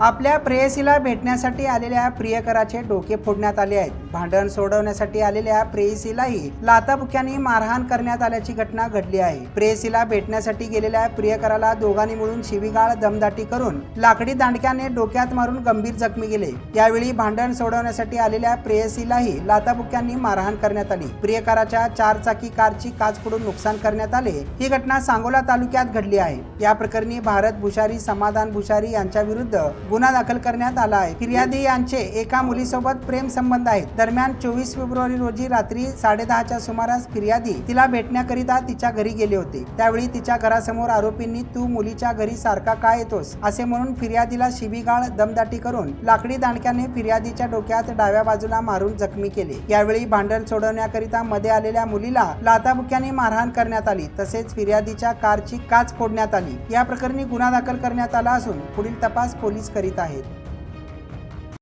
आपल्या प्रेयसीला भेटण्यासाठी आलेल्या प्रियकराचे डोके फोडण्यात आले आहेत. भांडण सोडवण्यासाठी आलेल्या प्रेयसीलाही लाताबुक्यांनी मारहाण करण्यात आल्याची घटना घडली आहे. प्रेयसीला भेटण्यासाठी गेलेल्या प्रियकराला दोघांनी मिळून शिवीगाळ दमदाटी करून लाकडी दांडक्याने डोक्यात मारून गंभीर जखमी गेले यावेळी भांडण सोडवण्यासाठी आलेल्या प्रेयसीलाही लाताबुक्यांनी मारहाण करण्यात आली. प्रियकराच्या चार चाकी कारची काच फोडून नुकसान करण्यात आले. ही घटना सांगोला तालुक्यात घडली आहे. या प्रकरणी भारत भुशारी समाधान भुशारी यांच्या विरुद्ध गुन्हा दाखल करण्यात आला आहे. फिर्यादी यांचे एका मुलीसोबत प्रेम संबंध आहेत. दरम्यान चोवीस फेब्रुवारी रोजी रात्री साडेदहाच्या सुमारास फिर्यादी तिला भेटण्याकरिता तिच्या घरी गेले होते. त्यावेळी तिच्या घरासमोर आरोपींनी तू मुलीच्या घरी सारखा का येतोस? असे म्हणून फिर्यादीला शिबीगाळ दमदाटी करून लाकडी दांडक्याने फिर्यादीच्या डोक्यात डाव्या बाजूला मारून जखमी केले. यावेळी भांडण सोडवण्याकरिता मध्ये आलेल्या मुलीला लाताबुक्याने मारहाण करण्यात आली. तसेच फिर्यादीच्या कारची काच फोडण्यात आली. या प्रकरणी गुन्हा दाखल करण्यात आला असून पुढील तपास पोलीस करीत आहेत.